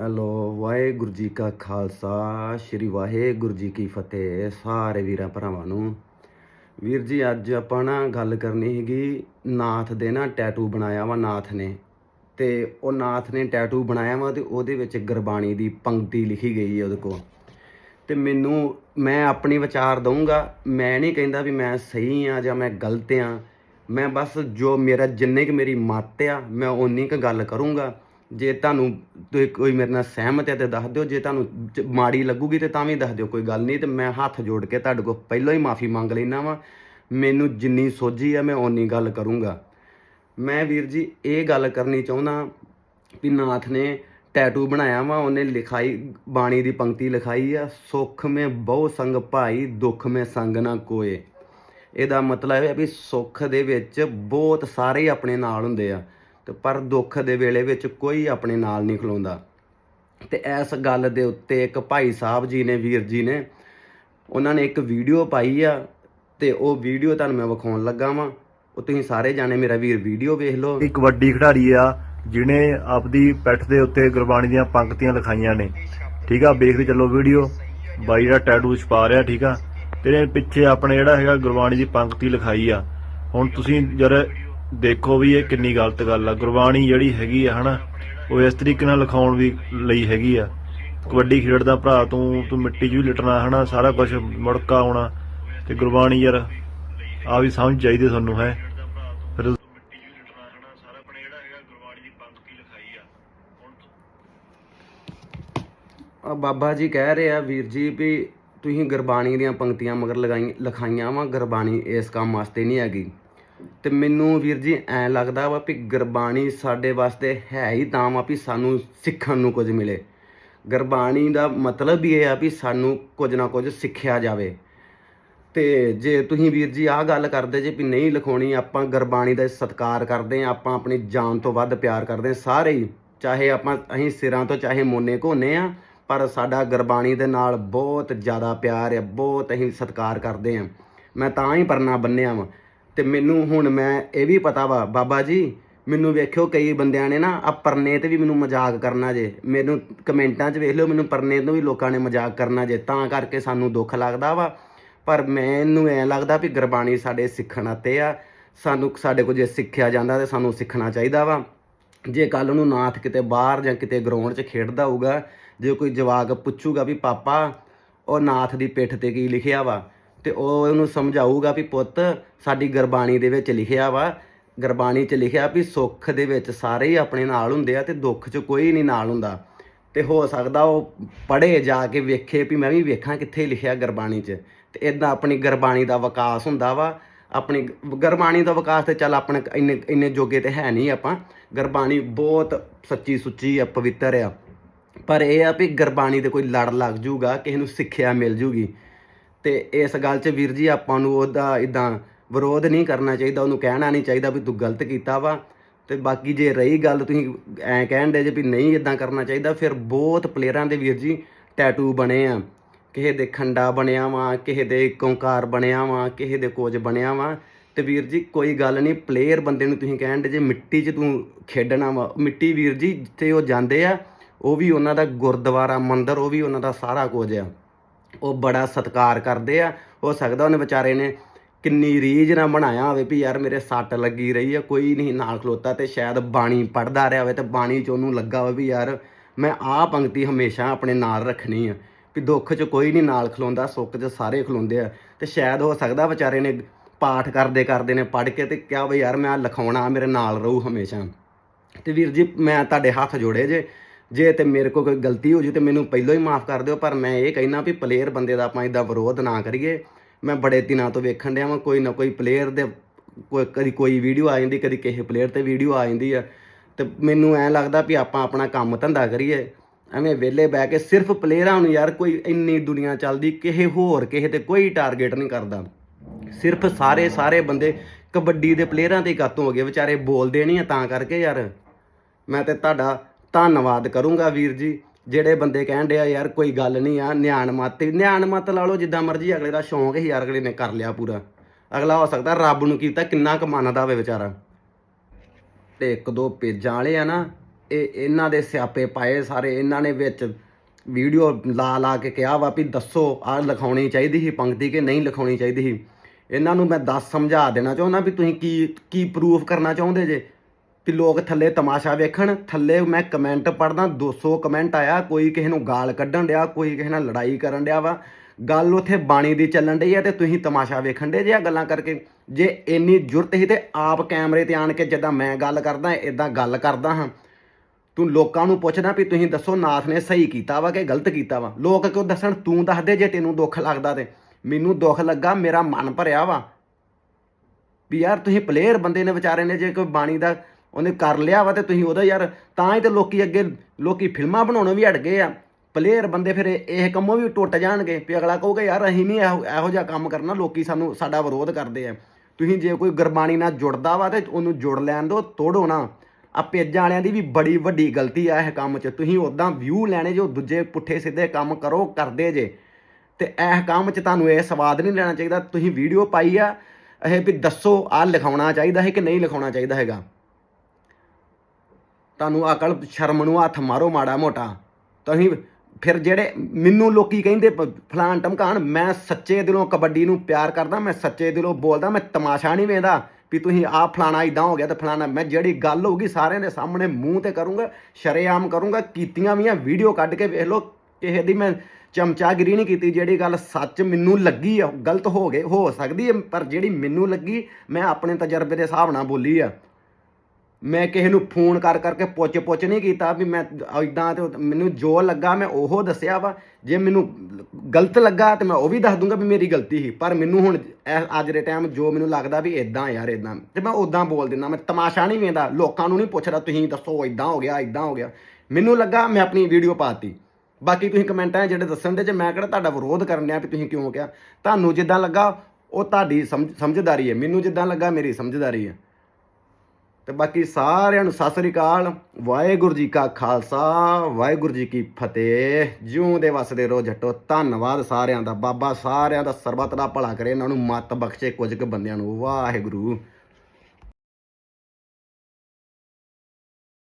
Hello, Waheguru ji ਕਾ ਖਾਲਸਾ, ਸ੍ਰੀ ਵਾਹਿਗੁਰੂ ਜੀ ਕੀ ਫਤਿਹ ਸਾਰੇ ਵੀਰਾਂ ਭਰਾਵਾਂ ਨੂੰ। ਵੀਰ ਜੀ, ਅੱਜ ਆਪਾਂ ਨਾ ਗੱਲ ਕਰਨੀ ਹੈਗੀ ਨਾਥ ਦੇ ਨਾ ਟੈਟੂ ਬਣਾਇਆ ਵਾ ਨਾਥ ਨੇ। ਤੇ ਉਹ ਨਾਥ ਨੇ ਟੈਟੂ ਬਣਾਇਆ ਵਾ ਤੇ ਉਹਦੇ ਵਿੱਚ ਗੁਰਬਾਣੀ ਦੀ ਪੰਕਤੀ ਲਿਖੀ ਗਈ ਹੈ ਉਹਦੇ ਕੋਲ। ਤੇ ਮੈਨੂੰ, ਮੈਂ ਆਪਣੀ ਵਿਚਾਰ ਦਊਂਗਾ, ਮੈਂ ਨਹੀਂ ਕਹਿੰਦਾ ਵੀ ਮੈਂ ਸਹੀ ਆ ਜਾਂ ਮੈਂ ਗਲਤ ਆ। ਮੈਂ ਬਸ ਜੋ ਮੇਰਾ ਜਿੰਨੇ ਕਿ ਮੇਰੀ ਮੱਤ ਆ, ਮੈਂ ਓਨੀ ਕੁ ਗੱਲ ਕਰੂੰਗਾ। ਜੇ ਤੁਹਾਨੂੰ ਤੁਸੀਂ ਕੋਈ ਮੇਰੇ ਨਾਲ ਸਹਿਮਤ ਹੈ ਤੇ ਦੱਸ ਦਿਓ, ਜੇ ਤੁਹਾਨੂੰ ਜ- ਮਾੜੀ ਲੱਗੂਗੀ ਤੇ ਤਾਂ ਵੀ ਦੱਸ ਦਿਓ, ਕੋਈ ਗੱਲ ਨਹੀਂ, ਤੇ ਮੈਂ ਹੱਥ ਜੋੜ ਕੇ ਤੁਹਾਡੇ ਕੋਲ ਪਹਿਲਾਂ ਹੀ ਮਾਫੀ ਮੰਗ ਲੈਣਾ ਵਾਂ। ਮੈਨੂੰ ਜਿੰਨੀ ਸੋਝੀ ਆ ਮੈਂ ਓਨੀ ਗੱਲ ਕਰੂੰਗਾ। ਮੈਂ ਵੀਰ ਜੀ ਇਹ ਗੱਲ ਕਰਨੀ ਚਾਹੁੰਦਾ ਵੀ ਨਾਥ ਨੇ ਟੈਟੂ ਬਣਾਇਆ ਵਾ, ਉਹਨੇ ਲਿਖਾਈ, ਬਾਣੀ ਦੀ ਪੰਕਤੀ ਲਿਖਾਈ ਆ, ਸੁਖ ਮੇ ਬਹੁ ਸੰਗ ਭਾਈ, ਦੁੱਖ ਮੇ ਸੰਗ ਨਾ ਕੋਏ। ਇਹਦਾ ਮਤਲਬ ਹੈ ਵੀ ਸੁੱਖ ਦੇ ਵਿੱਚ ਬਹੁਤ ਸਾਰੇ ਆਪਣੇ ਨਾਲ ਹੁੰਦੇ ਆ। ਤੇ ਪਰ ਦੁੱਖ ਦੇ ਵੇਲੇ ਵਿੱਚ ਕੋਈ ਆਪਣੇ ਨਾਲ ਨਹੀਂ ਖਲੋਂਦਾ। ਤੇ ਇਸ ਗੱਲ ਦੇ ਉੱਤੇ ਇੱਕ ਭਾਈ ਸਾਹਿਬ ਜੀ ਨੇ, ਵੀਰ ਜੀ ਨੇ, ਉਹਨਾਂ ਨੇ ਇੱਕ ਵੀਡੀਓ ਪਾਈ ਆ ਤੇ ਉਹ ਵੀਡੀਓ ਤੁਹਾਨੂੰ ਮੈਂ ਵਿਖਾਉਣ ਲੱਗਾ ਵਾਂ। ਉਹ ਤੁਸੀਂ ਸਾਰੇ ਜਾਣੇ ਮੇਰਾ ਵੀਰ ਵੀਡੀਓ ਵੇਖ ਲਓ। ਇੱਕ ਵੱਡੀ ਖਿਡਾਰੀ ਆ, ਜਿਹਨੇ ਆਪਦੀ ਪੈਠ ਦੇ ਉੱਤੇ ਗੁਰਬਾਣੀ ਦੀਆਂ ਪੰਕਤੀਆਂ ਲਿਖਾਈਆਂ ਨੇ। ਠੀਕ ਆ, ਵੇਖਦੇ ਚੱਲੋ ਵੀਡੀਓ। ਬਾਈ ਦਾ ਟੈਟੂ ਛਪਾ ਰਿਹਾ, ਠੀਕ ਆ। ਤੇਰੇ ਪਿੱਛੇ ਆਪਣੇ ਜਿਹੜਾ ਹੈਗਾ ਗੁਰਬਾਣੀ ਦੀ ਪੰਕਤੀ ਲਿਖਾਈ ਆ। ਹੁਣ ਤੁਸੀਂ ਜਦ ਦੇਖੋ ਵੀ ਇਹ ਕਿੰਨੀ ਗਲਤ ਗੱਲ ਆ। ਗੁਰਬਾਣੀ ਜਿਹੜੀ ਹੈਗੀ ਆ ਹਨਾ, ਉਹ ਇਸ ਤਰੀਕੇ ਨਾਲ ਲਿਖਾਉਣ ਵੀ ਲਈ ਹੈਗੀ ਆ। ਕਬੱਡੀ ਖੇਡਦਾ ਭਰਾ ਤੂੰ ਤੂੰ ਮਿੱਟੀ 'ਚ ਵੀ ਲਟਣਾ ਹਨਾ, ਸਾਰਾ ਕੁਝ ਮੁੜਕਾ ਆਉਣਾ। ਤੇ ਗੁਰਬਾਣੀ ਯਾਰ ਆ ਵੀ ਸਮਝ ਚਾਹੀਦੀ ਤੁਹਾਨੂੰ, ਹੈ। ਆ ਬਾਬਾ ਜੀ ਕਹਿ ਰਹੇ ਆ ਵੀਰ ਜੀ ਵੀ ਤੁਸੀਂ ਗੁਰਬਾਣੀ ਦੀਆਂ ਪੰਕਤੀਆਂ ਮਗਰ ਲਗਾਈ ਲਿਖਾਈਆਂ ਵਾ। ਗੁਰਬਾਣੀ ਇਸ ਕੰਮ ਵਾਸਤੇ ਨਹੀਂ ਹੈਗੀ। ਤੇ ਮੈਨੂੰ ਵੀਰ ਜੀ ਐ ਲੱਗਦਾ ਵਾ ਵੀ ਗੁਰਬਾਣੀ ਸਾਡੇ ਵਾਸਤੇ ਹੈ ਹੀ ਤਾਂ ਵਾ ਵੀ ਸਾਨੂੰ ਸਿੱਖਣ ਨੂੰ ਕੁਝ ਮਿਲੇ। ਗੁਰਬਾਣੀ ਦਾ ਮਤਲਬ ਵੀ ਇਹ ਆ ਵੀ ਸਾਨੂੰ ਕੁਝ ਨਾ ਕੁਝ ਸਿੱਖਿਆ ਜਾਵੇ। ਤੇ ਜੇ ਤੁਸੀਂ ਵੀਰ ਜੀ ਆਹ ਗੱਲ ਕਰਦੇ ਜੇ ਵੀ ਨਹੀਂ ਲਿਖਾਉਣੀ, ਆਪਾਂ ਗੁਰਬਾਣੀ ਦਾ ਸਤਿਕਾਰ ਕਰਦੇ ਆ ਆਪਾਂ ਆਪਣੀ ਜਾਨ ਤੋਂ ਵੱਧ ਪਿਆਰ ਕਰਦੇ ਆ ਸਾਰੇ ਹੀ, ਚਾਹੇ ਆਪਾਂ ਅਸੀਂ ਸਿਰਾਂ ਤੋਂ, ਚਾਹੇ ਮੋਨੇ ਘੋਨੇ ਆ ਪਰ ਸਾਡਾ ਗੁਰਬਾਣੀ ਦੇ ਨਾਲ ਬਹੁਤ ਜ਼ਿਆਦਾ ਪਿਆਰ ਹੈ ਬਹੁਤ ਅਸੀਂ ਸਤਿਕਾਰ ਕਰਦੇ ਆ ਮੈਂ ਤਾਂ ਹੀ ਪਰਨਾ ਬੰਨਿਆ ਵਾਂ। ਤੇ ਮੈਨੂੰ ਹੁਣ ਮੈਂ ਇਹ ਵੀ ਪਤਾ ਵਾ, ਬਾਬਾ ਜੀ, ਮੈਨੂੰ ਵੇਖਿਓ ਕਈ ਬੰਦਿਆਂ ਨੇ ਨਾ ਆ ਪਰਨੇ ਤੇ ਵੀ ਮੈਨੂੰ ਮਜ਼ਾਕ ਕਰਨਾ ਜੇ। ਮੈਨੂੰ ਕਮੈਂਟਾਂ 'ਚ ਵੇਖ ਲਿਓ, ਮੈਨੂੰ ਪਰਨੇ ਤੋਂ ਵੀ ਲੋਕਾਂ ਨੇ ਮਜ਼ਾਕ ਕਰਨਾ ਜੇ, ਤਾਂ ਕਰਕੇ ਸਾਨੂੰ ਦੁੱਖ ਲੱਗਦਾ ਵਾ। ਪਰ ਮੈਨੂੰ ਐ ਲੱਗਦਾ ਵੀ ਗੁਰਬਾਣੀ ਸਾਡੇ ਸਿੱਖਣ ਅਤੇ ਆ, ਸਾਨੂੰ ਸਾਡੇ ਕੋਲ ਜੇ ਸਿੱਖਿਆ ਜਾਂਦਾ ਤੇ ਸਾਨੂੰ ਸਿੱਖਣਾ ਚਾਹੀਦਾ ਵਾ। ਜੇ ਕੱਲ ਨੂੰ ਨਾਥ ਕਿਤੇ ਬਾਹਰ ਜਾਂ ਕਿਤੇ ਗਰਾਊਂਡ 'ਚ ਖੇਡਦਾ ਹੋਊਗਾ, ਜੇ ਕੋਈ ਜਵਾਕ ਪੁੱਛੂਗਾ ਵੀ, ਪਾਪਾ, ਉਹ ਨਾਥ ਦੀ ਪਿੱਠ ਤੇ ਕੀ ਲਿਖਿਆ ਵਾ? ਤੇ ਉਹ ਉਹਨੂੰ ਸਮਝਾਊਗਾ ਵੀ ਪੁੱਤ ਸਾਡੀ ਗੁਰਬਾਣੀ ਦੇ ਵਿੱਚ ਲਿਖਿਆ ਵਾ, ਗੁਰਬਾਣੀ 'ਚ ਲਿਖਿਆ ਵੀ ਸੁੱਖ ਦੇ ਵਿੱਚ ਸਾਰੇ ਹੀ ਆਪਣੇ ਨਾਲ ਹੁੰਦੇ ਆ ਤੇ ਦੁੱਖ 'ਚ ਕੋਈ ਨਹੀਂ ਨਾਲ ਹੁੰਦਾ। ਤੇ ਹੋ ਸਕਦਾ ਉਹ ਪੜ੍ਹੇ ਜਾ ਕੇ ਵੇਖੇ ਵੀ ਮੈਂ ਵੀ ਵੇਖਾਂ ਕਿੱਥੇ ਲਿਖਿਆ ਗੁਰਬਾਣੀ 'ਚ। ਤੇ ਇਦਾਂ ਆਪਣੀ ਗੁਰਬਾਣੀ ਦਾ ਵਿਕਾਸ ਹੁੰਦਾ ਵਾ, ਆਪਣੀ ਗੁਰਬਾਣੀ ਦਾ ਵਿਕਾਸ ਤੇ ਚੱਲ ਆਪਣੇ ਇੰਨੇ ਇੰਨੇ ਜੋਗੇ ਤੇ ਹੈ ਨਹੀਂ ਆਪਾਂ। ਗੁਰਬਾਣੀ ਬਹੁਤ ਸੱਚੀ ਸੁੱਚੀ ਆ, ਪਵਿੱਤਰ ਆ। ਪਰ ਇਹ ਆ ਵੀ ਗੁਰਬਾਣੀ ਦੇ ਕੋਈ ਲੜ ਲੱਗ ਜੂਗਾ, ਕਿਸੇ ਨੂੰ ਸਿੱਖਿਆ ਮਿਲ ਜੂਗੀ। ਤੇ ਇਸ ਗੱਲ 'ਚ ਵੀਰ ਜੀ ਆਪਾਂ ਨੂੰ ਉਹਦਾ ਇਦਾਂ ਵਿਰੋਧ ਨਹੀਂ ਕਰਨਾ ਚਾਹੀਦਾ, ਉਹਨੂੰ ਕਹਿਣਾ ਨਹੀਂ ਚਾਹੀਦਾ ਵੀ ਤੂੰ ਗਲਤ ਕੀਤਾ ਵਾ। ਤੇ ਬਾਕੀ ਜੇ ਰਹੀ ਗੱਲ ਤੁਸੀਂ ਐਂ ਕਹਿਣ ਦੇ ਜੇ ਵੀ ਨਹੀਂ ਇਦਾਂ ਕਰਨਾ ਚਾਹੀਦਾ, ਫਿਰ ਬਹੁਤ ਪਲੇਅਰਾਂ ਦੇ ਵੀਰ ਜੀ ਟੈਟੂ ਬਣੇ ਆ। ਕਿਸੇ ਦੇ ਖੰਡਾ ਬਣਿਆ ਵਾ, ਕਿਸੇ ਦੇ ਓਂਕਾਰ ਬਣਿਆ ਵਾ, ਕਿਸੇ ਦੇ ਕੋਜ ਬਣਿਆ ਵਾ। ਤੇ ਵੀਰ ਜੀ ਕੋਈ ਗੱਲ ਨਹੀਂ ਪਲੇਅਰ ਬੰਦੇ ਨੂੰ ਤੁਸੀਂ ਕਹਿਣ ਦੇ ਜੇ ਮਿੱਟੀ 'ਚ ਤੂੰ ਖੇਡਣਾ ਵਾ। ਮਿੱਟੀ ਵੀਰ ਜੀ ਜਿੱਥੇ ਉਹ ਜਾਂਦੇ ਆ, ਉਹ ਵੀ ਉਹਨਾਂ ਦਾ ਗੁਰਦੁਆਰਾ, ਮੰਦਿਰ, ਉਹ ਵੀ ਉਹਨਾਂ ਦਾ ਸਾਰਾ ਕੁਝ ਆ। ਉਹ ਬੜਾ ਸਤਿਕਾਰ ਕਰਦੇ ਆ। ਹੋ ਸਕਦਾ ਉਹਨੇ ਵਿਚਾਰੇ ਨੇ ਕਿੰਨੀ ਰੀਝ ਨਾਲ ਬਣਾਇਆ ਹੋਵੇ ਵੀ ਯਾਰ ਮੇਰੇ ਸੱਟ ਲੱਗੀ ਰਹੀ ਆ, ਕੋਈ ਨਹੀਂ ਨਾਲ ਖਲੋਤਾ ਤੇ ਸ਼ਾਇਦ ਬਾਣੀ ਪੜਦਾ ਰਿਹਾ ਹੋਵੇ ਤੇ ਬਾਣੀ 'ਚ ਉਹਨੂੰ ਲੱਗਾ ਹੋਵੇ ਵੀ ਯਾਰ ਮੈਂ ਆਹ ਪੰਕਤੀ ਹਮੇਸ਼ਾ ਆਪਣੇ ਨਾਲ ਰੱਖਣੀ ਆ ਵੀ ਦੁੱਖ 'ਚ ਕੋਈ ਨਹੀਂ ਨਾਲ ਖਲੋਂਦਾ, ਸੁੱਖ 'ਚ ਸਾਰੇ ਖਲੋਂਦੇ ਆ। ਤੇ ਸ਼ਾਇਦ ਹੋ ਸਕਦਾ ਵਿਚਾਰੇ ਨੇ ਪਾਠ ਕਰਦੇ ਕਰਦੇ ਨੇ ਪੜ੍ਹ ਕੇ ਤੇ ਕਿਹਾ ਵੀ ਯਾਰ ਮੈਂ ਆਹ ਲਿਖਾਉਣਾ, ਮੇਰੇ ਨਾਲ ਰਹੂ ਹਮੇਸ਼ਾ। ਤੇ ਵੀਰ ਜੀ, ਮੈਂ ਤੁਹਾਡੇ ਹੱਥ ਜੋੜੇ ਜੇ। ਜੇ ਤੇ ਮੇਰੇ ਕੋਲ ਕੋਈ ਗਲਤੀ ਹੋ ਜੂ ਤੇ ਮੈਨੂੰ ਪਹਿਲਾਂ ਹੀ ਮਾਫ ਕਰ ਦਿਓ, ਪਰ ਮੈਂ ਇਹ ਕਹਿਣਾ ਵੀ ਪਲੇਅਰ ਬੰਦੇ ਦਾ ਆਪਾਂ ਇਦਾਂ ਵਿਰੋਧ ਨਾ ਕਰੀਏ। ਮੈਂ ਬੜੇ ਦਿਨਾਂ ਤੋਂ ਵੇਖਣ ਡਿਆ ਵਾਂ, ਕੋਈ ਨਾ ਕੋਈ ਪਲੇਅਰ ਦੇ ਕੋਈ, ਕਦੀ ਕੋਈ ਵੀਡੀਓ ਆ ਜਾਂਦੀ, ਕਦੀ ਕਿਸੇ ਪਲੇਅਰ ਤੇ ਵੀਡੀਓ ਆ ਜਾਂਦੀ ਆ। ਤੇ ਮੈਨੂੰ ਐਂ ਲੱਗਦਾ ਵੀ ਆਪਾਂ ਆਪਣਾ ਕੰਮ ਧੰਦਾ ਕਰੀਏ। ਐਵੇਂ ਵਿਹਲੇ ਬਹਿ ਕੇ ਸਿਰਫ ਪਲੇਅਰਾਂ ਨੂੰ ਯਾਰ ਕੋਈ ਇੰਨੀ ਦੁਨੀਆ ਚੱਲਦੀ, ਕਿਸੇ ਹੋਰ, ਕਿਸੇ ਤੇ ਕੋਈ ਟਾਰਗੇਟ ਨਹੀਂ ਕਰਦਾ। ਸਿਰਫ ਸਾਰੇ ਸਾਰੇ ਬੰਦੇ ਕਬੱਡੀ ਦੇ ਪਲੇਅਰਾਂ ਤੇ ਕਾਤੋਂ ਹੋ ਗਏ, ਵਿਚਾਰੇ ਬੋਲਦੇ ਨਹੀਂ ਆ ਤਾਂ ਕਰਕੇ ਯਾਰ। ਮੈਂ ਤੇ ਤੁਹਾਡਾ ਧੰਨਵਾਦ ਕਰੂੰਗਾ ਵੀਰ ਜੀ, ਜਿਹੜੇ ਬੰਦੇ ਕਹਿਣ ਡਿਆ ਯਾਰ ਕੋਈ ਗੱਲ ਨਹੀਂ ਆ, ਨਿਆਣ ਮਤ ਨਿਆਣ ਮਤ ਲਾ ਲਓ, ਜਿੱਦਾਂ ਮਰਜ਼ੀ ਅਗਲੇ ਦਾ ਸ਼ੌਂਕ ਹੀ ਯਾਰ ਅਗਲੇ ਨੇ ਕਰ ਲਿਆ ਪੂਰਾ। ਅਗਲਾ ਹੋ ਸਕਦਾ ਰੱਬ ਨੂੰ ਕੀਤਾ ਕਿੰਨਾ ਕੁ ਮੰਨਦਾ ਹੋਵੇ ਵਿਚਾਰਾ। ਤੇ ਇੱਕ ਦੋ ਪੇਜਾਂ ਵਾਲੇ ਆ ਨਾ, ਇਹ ਇਹਨਾਂ ਦੇ ਸਿਆਪੇ ਪਾਏ ਸਾਰੇ, ਇਹਨਾਂ ਨੇ ਵਿੱਚ ਵੀਡੀਓ ਲਾ ਲਾ ਕੇ ਕਿਹਾ ਵਾ ਵੀ ਦੱਸੋ, ਆਹ ਲਿਖਾਉਣੀ ਚਾਹੀਦੀ ਸੀ ਪੰਕਤੀ ਕਿ ਨਹੀਂ ਲਿਖਾਉਣੀ ਚਾਹੀਦੀ ਸੀ। ਇਹਨਾਂ ਨੂੰ ਮੈਂ ਦੱਸ ਸਮਝਾ ਦੇਣਾ ਚਾਹੁੰਦਾ ਵੀ ਤੁਸੀਂ ਕੀ ਕੀ ਪ੍ਰੂਫ ਕਰਨਾ ਚਾਹੁੰਦੇ ਜੇ। ਵੀ ਲੋਕ ਥੱਲੇ ਤਮਾਸ਼ਾ ਵੇਖਣ, ਥੱਲੇ ਮੈਂ ਕਮੈਂਟ ਪੜਦਾ 200 ਕਮੈਂਟ ਆਇਆ, ਕੋਈ ਕਿਸੇ ਨੂੰ ਗਾਲ ਕੱਢਣ ਡਿਆ, ਕੋਈ ਕਿਸੇ ਨਾਲ ਲੜਾਈ ਕਰਨ ਡਿਆ ਵਾ। ਗੱਲ ਉਥੇ ਬਾਣੀ ਦੀ ਚੱਲਣ ਡਈ ਆ ਤੇ ਤੁਸੀਂ ਤਮਾਸ਼ਾ ਵੇਖਣ ਡੇ ਜੇ ਆ ਗੱਲਾਂ ਕਰਕੇ। ਜੇ ਇੰਨੀ ਜ਼ਰੂਰਤ ਸੀ ਤੇ ਆਪ ਕੈਮਰੇ ਤੇ ਆਣ ਕੇ ਜਿੱਦਾਂ ਮੈਂ ਗੱਲ ਕਰਦਾ ਇਦਾਂ ਗੱਲ ਕਰਦਾ ਹਾਂ। ਤੂੰ ਲੋਕਾਂ ਨੂੰ ਪੁੱਛਦਾ ਵੀ ਤੁਸੀਂ ਦੱਸੋ ਨਾਥ ਨੇ ਸਹੀ ਕੀਤਾ ਵਾ ਕਿ ਗਲਤ ਕੀਤਾ ਵਾ? ਲੋਕ ਕਿਉਂ ਦੱਸਣ? ਤੂੰ ਦੱਸ ਦੇ ਜੇ ਤੈਨੂੰ ਦੁੱਖ ਲੱਗਦਾ ਤੇ। ਮੈਨੂੰ ਦੁੱਖ ਲੱਗਾ, ਮੇਰਾ ਮਨ ਭਰਿਆ ਵਾ। ਵੀ ਯਾਰ ਤੁਸੀਂ ਪਲੇਅਰ ਬੰਦੇ ਨੇ ਵਿਚਾਰੇ ਨੇ, ਜੇ ਕੋਈ ਬਾਣੀ ਦਾ ਉਹਨੇ ਕਰ ਲਿਆ ਵਾ ਤੇ ਤੁਸੀਂ ਉਹਦਾ ਯਾਰ, ਤਾਂ ਹੀ ਤੇ ਲੋਕੀ ਅੱਗੇ ਲੋਕੀ ਫਿਲਮਾਂ ਬਣਾਉਣੋਂ ਵੀ ਹਟ ਗਏ ਆ। ਪਲੇਅਰ ਬੰਦੇ ਫਿਰ ਇਹ ਕੰਮੋਂ ਵੀ ਟੁੱਟ ਜਾਣਗੇ ਵੀ ਅਗਲਾ ਕਹੂਗਾ, ਯਾਰ ਅਸੀਂ ਨਹੀਂ ਇਹੋ ਇਹੋ ਜਿਹਾ ਕੰਮ ਕਰਨਾ, ਲੋਕੀ ਸਾਨੂੰ, ਸਾਡਾ ਵਿਰੋਧ ਕਰਦੇ ਆ। ਤੁਸੀਂ ਜੇ ਕੋਈ ਗੁਰਬਾਣੀ ਨਾਲ ਜੁੜਦਾ ਵਾ ਤੇ ਉਹਨੂੰ ਜੁੜ ਲੈਣ ਦਿਓ, ਤੋੜੋ ਨਾ। ਆ ਪੇਜਾਂ ਵਾਲਿਆਂ ਦੀ ਵੀ ਬੜੀ ਵੱਡੀ ਗਲਤੀ ਆ ਇਹ ਕੰਮ 'ਚ। ਤੁਸੀਂ ਉਦਾਂ ਵਿਊ ਲੈਣੇ ਜੋ ਦੂਜੇ ਪੁੱਠੇ ਸਿੱਧੇ ਕੰਮ ਕਰੋ, ਕਰਦੇ ਜੇ। ਤੇ ਇਹ ਕੰਮ 'ਚ ਤੁਹਾਨੂੰ ਇਹ ਸਵਾਦ ਨਹੀਂ ਲੈਣਾ ਚਾਹੀਦਾ। ਤੁਸੀਂ ਵੀਡੀਓ ਪਾਈ ਆ, ਇਹ ਵੀ ਦੱਸੋ ਆ ਲਿਖਾਉਣਾ ਚਾਹੀਦਾ ਹੈ ਕਿ ਨਹੀਂ ਲਿਖਾਉਣਾ ਚਾਹੀਦਾ ਹੈਗਾ। ਤੁਹਾਨੂੰ ਅਕਲ, ਸ਼ਰਮ ਨੂੰ ਹੱਥ ਮਾਰੋ ਮਾੜਾ ਮੋਟਾ। ਤੁਸੀਂ ਫਿਰ ਜਿਹੜੇ ਮੈਨੂੰ ਲੋਕੀ ਕਹਿੰਦੇ ਪ- ਟਮਕਾਨ ਮੈਂ ਸੱਚੇ ਦਿਲੋਂ ਕਬੱਡੀ ਨੂੰ ਪਿਆਰ ਕਰਦਾ, ਮੈਂ ਸੱਚੇ ਦਿਲੋਂ ਬੋਲਦਾ, ਮੈਂ ਤਮਾਸ਼ਾ ਨਹੀਂ ਵੇਂਦਾ ਵੀ ਤੁਸੀਂ ਆ ਫਲਾਣਾ ਇਦਾਂ ਹੋ ਗਿਆ ਤੇ ਫਲਾਣਾ, ਮੈਂ ਜਿਹੜੀ ਗੱਲ ਹੋਊਗੀ ਸਾਰਿਆਂ ਦੇ ਸਾਹਮਣੇ ਮੂੰਹ ਤੇ ਕਰੂੰਗਾ, ਸ਼ਰੇਆਮ ਕਰੂੰਗਾ, ਕੀਤੀਆਂ ਵੀਆਂ ਵੀਡੀਓ ਕੱਢ ਕੇ ਵੇਖ ਲਓ, ਕਿਸੇ ਦੀ ਮੈਂ ਚਮਚਾਗਿਰੀ ਨਹੀਂ ਕੀਤੀ, ਜਿਹੜੀ ਗੱਲ ਸੱਚ ਮੈਨੂੰ ਲੱਗੀ ਆ, ਗਲਤ ਹੋ ਗਏ, ਹੋ ਸਕਦੀ ਹੈ ਪਰ ਜਿਹੜੀ ਮੈਨੂੰ ਲੱਗੀ, ਮੈਂ ਆਪਣੇ ਤਜਰਬੇ ਦੇ ਹਿਸਾਬ ਨਾਲ ਬੋਲੀ ਆ। ਮੈਂ ਕਿਸੇ ਨੂੰ ਫੋਨ ਕਰ ਕਰਕੇ ਪੁੱਛ ਪੁੱਛ ਨਹੀਂ ਕੀਤਾ ਵੀ ਮੈਂ ਇਦਾਂ ਤੇ ਮੈਨੂੰ ਜੋ ਲੱਗਾ ਮੈਂ ਉਹ ਦੱਸਿਆ ਵਾ। ਜੇ ਮੈਨੂੰ ਗਲਤ ਲੱਗਾ ਤੇ ਮੈਂ ਉਹ ਵੀ ਦੱਸ ਦੂੰਗਾ ਵੀ ਮੇਰੀ ਗਲਤੀ ਸੀ। ਪਰ ਮੈਨੂੰ ਹੁਣ ਇਹ- ਅੱਜ ਦੇ ਟਾਈਮ ਜੋ ਮੈਨੂੰ ਲੱਗਦਾ ਵੀ ਇਦਾਂ ਯਾਰ ਇਦਾਂ ਤੇ ਮੈਂ ਉਦਾਂ ਬੋਲ ਦਿੰਦਾ, ਮੈਂ ਤਮਾਸ਼ਾ ਨਹੀਂ ਵੇਂਦਾ ਲੋਕਾਂ ਨੂੰ ਨਹੀਂ ਪੁੱਛਦਾ, ਤੁਸੀਂ ਦੱਸੋ ਇਦਾਂ ਹੋ ਗਿਆ ਇਦਾਂ ਹੋ ਗਿਆ। ਮੈਨੂੰ ਲੱਗਾ ਮੈਂ ਆਪਣੀ ਵੀਡੀਓ ਪਾਤੀ। ਬਾਕੀ ਤੁਸੀਂ ਕਮੈਂਟਾਂ ਜਿਹੜੇ ਦੱਸਣ ਦੇ ਚ ਮੈਂ ਕਿਹੜਾ ਤੁਹਾਡਾ ਵਿਰੋਧ ਕਰਨ ਡਿਆ ਵੀ ਤੁਸੀਂ ਕਿਉਂ ਕਿਹਾ? ਤੁਹਾਨੂੰ ਜਿੱਦਾਂ ਲੱਗਾ, ਉਹ ਤੁਹਾਡੀ ਸਮਝ- ਸਮਝਦਾਰੀ ਹੈ। ਮੈਨੂੰ ਜਿੱਦਾਂ ਲੱਗਾ, ਮੇਰੀ ਸਮਝਦਾਰੀ ਹੈ। ਤੇ ਬਾਕੀ ਸਾਰਿਆਂ ਨੂੰ ਸਤਿ ਸ੍ਰੀ ਅਕਾਲ। ਵਾਹਿਗੁਰੂ ਜੀ ਕਾ ਖਾਲਸਾ, ਵਾਹਿਗੁਰੂ ਜੀ ਕੀ ਫਤਿਹ। ਜਿਉਂਦੇ ਵਸਦੇ ਰਹੋ ਜੱਟੋ, ਧੰਨਵਾਦ ਸਾਰਿਆਂ ਦਾ। ਬਾਬਾ ਸਾਰਿਆਂ ਦਾ ਸਰਬੱਤ ਦਾ ਭਲਾ ਕਰੇ, ਇਹਨਾਂ ਨੂੰ ਮੱਤ ਬਖਸ਼ੇ ਕੁਝ ਕੁ ਬੰਦਿਆਂ ਨੂੰ। ਵਾਹਿਗੁਰੂ।